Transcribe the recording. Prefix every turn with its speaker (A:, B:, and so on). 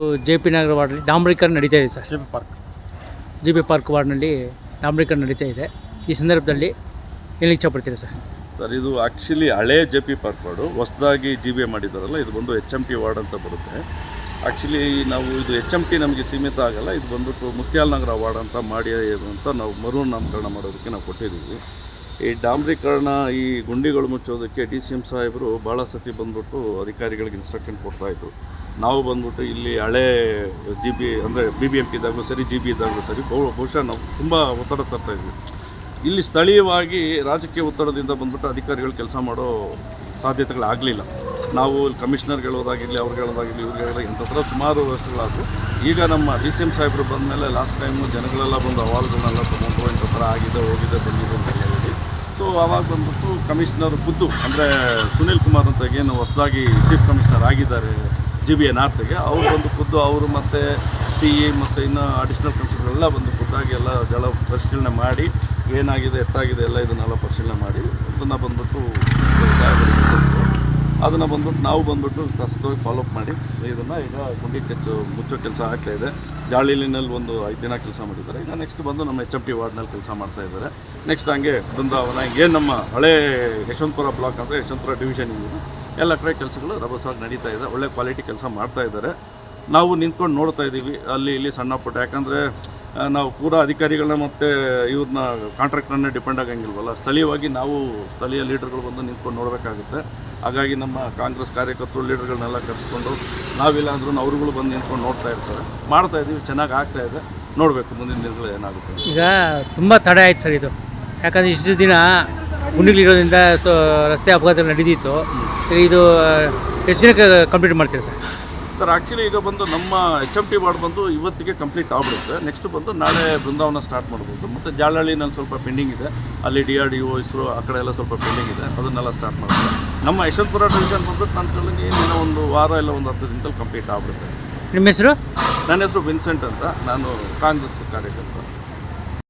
A: J P ನಗರ ವಾರ್ಡಲ್ಲಿ ಡಾಂಬರೀಕರಣ ನಡೀತಾ ಇದೆ sir.
B: J P park.
A: G P park ವಾರ್ಡ್ನಲ್ಲಿ ಡಾಂಬರೀಕರಣ ನಡೀತಾ ಇದೆ. ಈ ಸಂದರ್ಭದಲ್ಲಿ ಏನು ಇಚ್ಛಪಡ್ತೀರಾ ಸರ್?
C: ಸರ್ ಇದು ಆ್ಯಕ್ಚುಲಿ ಹಳೇ ಜೆ ಪಿ ಪಾರ್ಕ್ ವಾರ್ಡು. ಹೊಸದಾಗಿ ಜಿ ಬಿ ಎ ಮಾಡಿದಾರಲ್ಲ ಇದು ಬಂದು ಎಚ್ ಎಂ ಟಿ ವಾರ್ಡ್ ಅಂತ ಬರುತ್ತೆ. ಆ್ಯಕ್ಚುಲಿ ನಾವು ಇದು ಎಚ್ ಎಂ ಟಿ ನಮಗೆ ಸೀಮಿತ ಆಗಲ್ಲ ಇದು ಬಂದ್ಬಿಟ್ಟು ಮುತ್ಯಾಲ್ ನಗರ ವಾರ್ಡ್ ಅಂತ ಮಾಡಿ ಅಂತ ನಾವು ಮರು ನಾಮಕರಣ ಮಾಡೋದಕ್ಕೆ ನಾವು ಕೊಟ್ಟಿದ್ದೀವಿ. ಈ ಡಾಂಬರೀಕರಣ ಈ ಗುಂಡಿಗಳು ಮುಚ್ಚೋದಕ್ಕೆ ಡಿ ಸಿ ಎಂ ಸಾಹೇಬರು ಭಾಳ ಸತಿ ಬಂದುಬಿಟ್ಟು ಅಧಿಕಾರಿಗಳಿಗೆ ಇನ್ಸ್ಟ್ರಕ್ಷನ್ ಕೊಡ್ತಾಯಿದ್ರು ನಾವು ಬಂದ್ಬಿಟ್ಟು ಇಲ್ಲಿ ಹಳೆ ಜಿ ಬಿ ಅಂದರೆ ಬಿ ಬಿ ಎಂ ಪಿ ಇದ್ದಾಗಲೂ ಸರಿ ಜಿ ಬಿ ಇದ್ದಾಗಲೂ ಸರಿ, ಬಹು, ಬಹುಶಃ ನಾವು ತುಂಬ ಒತ್ತಡ ತರ್ತಾ ಇದ್ವಿ. ಇಲ್ಲಿ ಸ್ಥಳೀಯವಾಗಿ ರಾಜಕೀಯ ಒತ್ತಡದಿಂದ ಬಂದ್ಬಿಟ್ಟು ಅಧಿಕಾರಿಗಳು ಕೆಲಸ ಮಾಡೋ ಸಾಧ್ಯತೆಗಳಾಗಲಿಲ್ಲ. ನಾವು ಕಮಿಷನರ್ಗೆ ಹೇಳೋದಾಗಿರಲಿ ಅವ್ರಿಗೆ ಹೇಳೋದಾಗಿರಲಿ ಇವ್ರಿಗೆ ಹೇಳೋದಾಗಿ ಥರ ಸುಮಾರು ವ್ಯವಸ್ಥೆಗಳಾದವು. ಈಗ ನಮ್ಮ ಡಿ ಸಿ ಎಂ ಸಾಹೇಬರು ಬಂದಮೇಲೆ ಲಾಸ್ಟ್ ಟೈಮು ಜನಗಳೆಲ್ಲ ಬಂದು ಅವಾಲ್ಗಳನ್ನೆಲ್ಲ ತೊಗೊಂಡು ಇಂಥ ಥರ ಆಗಿದೆ, ಹೋಗಿದೆ, ಬಂದಿದೆ ಅಂತ ಹೇಳಿ. ಸೊ ಅವಾಗ ಬಂದ್ಬಿಟ್ಟು ಕಮಿಷನರ್ ಖುದ್ದು ಅಂದರೆ ಸುನಿಲ್ ಕುಮಾರ್ ಅಂತ ಏನು ಹೊಸದಾಗಿ ಚೀಫ್ ಕಮಿಷನರ್ ಆಗಿದ್ದಾರೆ. ಜಿ ಬಿ ಎ ಆರ್ತಿಗೆ ಅವರು ಬಂದು ಖುದ್ದು, ಅವರು ಮತ್ತು ಸಿ ಇ ಮತ್ತು ಇನ್ನು ಅಡಿಷ್ನಲ್ ಕಮಿಷನರ್ ಎಲ್ಲ ಬಂದು ಖುದ್ದಾಗಿ ಎಲ್ಲ ಜಲ ಪರಿಶೀಲನೆ ಮಾಡಿ, ಏನಾಗಿದೆ, ಎತ್ತಾಗಿದೆ ಎಲ್ಲ ಇದನ್ನೆಲ್ಲ ಪರಿಶೀಲನೆ ಮಾಡಿ, ಅದನ್ನು ಬಂದ್ಬಿಟ್ಟು ಅದನ್ನು ಬಂದ್ಬಿಟ್ಟು ನಾವು ಬಂದ್ಬಿಟ್ಟು ಫಾಲೋ ಫಾಲೋಅಪ್ ಮಾಡಿ, ಇದನ್ನು ಈಗ ಗುಂಡಿ ಕೆಚ್ಚು, ಮುಚ್ಚೋ ಕೆಲಸ ಆಗ್ತಾ ಇದೆ. ಜಾಳಿಲಿನಲ್ಲಿ ಒಂದು ಐದು ದಿನ ಕೆಲಸ ಮಾಡಿದ್ದಾರೆ. ಈಗ ನೆಕ್ಸ್ಟ್ ಬಂದು ನಮ್ಮ ಎಚ್ ಎಂ ಟಿ ವಾರ್ಡ್ನಲ್ಲಿ ಕೆಲಸ ಮಾಡ್ತಾ ಇದ್ದಾರೆ. ನೆಕ್ಸ್ಟ್ ಹಂಗೆ ಬೃಂದಾವನ ಏನು ನಮ್ಮ ಹಳೆ ಯಶವಂತಪುರ ಬ್ಲಾಕ್ ಅಂದರೆ ಯಶವಂತಪುರ ಡಿವಿಷನ್ ಇದೆ ಎಲ್ಲ ಕಡೆ ಕೆಲಸಗಳು ರಭಸವಾಗಿ ನಡೀತಾ ಇದೆ. ಒಳ್ಳೆ ಕ್ವಾಲಿಟಿ ಕೆಲಸ ಮಾಡ್ತಾ ಇದ್ದಾರೆ. ನಾವು ನಿಂತ್ಕೊಂಡು ನೋಡ್ತಾ ಇದ್ದೀವಿ. ಅಲ್ಲಿ ಇಲ್ಲಿ ಸಣ್ಣ ಪುಟ್ಟ, ಯಾಕಂದರೆ ನಾವು ಪೂರಾ ಅಧಿಕಾರಿಗಳನ್ನ ಮತ್ತು ಇವ್ರನ್ನ ಕಾಂಟ್ರಾಕ್ಟ್ರನ್ನೇ ಡಿಪೆಂಡ್ ಆಗಂಗಿಲ್ವಲ್ಲ. ಸ್ಥಳೀಯವಾಗಿ ನಾವು ಸ್ಥಳೀಯ ಲೀಡರ್ಗಳು ಬಂದು ನಿಂತ್ಕೊಂಡು ನೋಡಬೇಕಾಗುತ್ತೆ. ಹಾಗಾಗಿ ನಮ್ಮ ಕಾಂಗ್ರೆಸ್ ಕಾರ್ಯಕರ್ತರು ಲೀಡರ್ಗಳನ್ನೆಲ್ಲ ಕರೆಸ್ಕೊಂಡು ನಾವಿಲ್ಲ ಅಂದ್ರೂ ಅವ್ರುಗಳು ಬಂದು ನಿಂತ್ಕೊಂಡು ನೋಡ್ತಾ ಇರ್ತಾರೆ. ಮಾಡ್ತಾ ಇದ್ದೀವಿ, ಚೆನ್ನಾಗಿ ಆಗ್ತಾ ಇದೆ. ನೋಡಬೇಕು, ಮುಂದಿನ ದಿನಗಳು ಏನಾಗುತ್ತೆ
A: ಈಗ ತುಂಬ ತಡೆ ಆಯ್ತು ಸರ್ ಇದು. ಯಾಕಂದರೆ ಇಷ್ಟು ದಿನ ಗುಂಡಿಗಳಿರೋದ್ರಿಂದ, ಸೊ, ರಸ್ತೆ ಅಪಘಾತ ನಡೆದಿತ್ತು ಇದು ಎಷ್ಟು ದಿನಕ್ಕೆ ಕಂಪ್ಲೀಟ್ ಮಾಡ್ತೀರಾ ಸರ್?
C: ಸರ್ ಆ್ಯಕ್ಚುಲಿ ಈಗ ಬಂದು ನಮ್ಮ ಎಚ್ ಎಂ ಟಿ ವಾರ್ಡ್ ಬಂದು ಇವತ್ತಿಗೆ ಕಂಪ್ಲೀಟ್ ಆಗ್ಬಿಡುತ್ತೆ. ನೆಕ್ಸ್ಟ್ ಬಂದು ನಾಳೆ ಬೃಂದಾವನ ಸ್ಟಾರ್ಟ್ ಮಾಡ್ಬೋದು. ಮತ್ತು ಜಾಲಹಳ್ಳಿನಲ್ಲಿ ಸ್ವಲ್ಪ ಪೆಂಡಿಂಗ್ ಇದೆ. ಅಲ್ಲಿ D R D O ISRO ಆ ಕಡೆ ಎಲ್ಲ ಸ್ವಲ್ಪ ಪೆಂಡಿಂಗ್ ಇದೆ. ಅದನ್ನೆಲ್ಲ ಸ್ಟಾರ್ಟ್ ಮಾಡ್ತಾರೆ ನಮ್ಮ ಯಶವಂತಪುರ ಡಿವಿಷನ್ ಬಂದು ಚಲಂಗಿ ಇನ್ನೂ ಒಂದು ವಾರ ಇಲ್ಲ ಒಂದು ಹತ್ತು ದಿನದಲ್ಲಿ ಕಂಪ್ಲೀಟ್ ಆಗ್ಬಿಡುತ್ತೆ.
A: ನಿಮ್ಮ ಹೆಸರು?
C: ನನ್ನ ಹೆಸರು ವಿನ್ಸೆಂಟ್ ಅಂತ. ನಾನು ಕಾಂಗ್ರೆಸ್ ಕಾರ್ಯಕರ್ತ.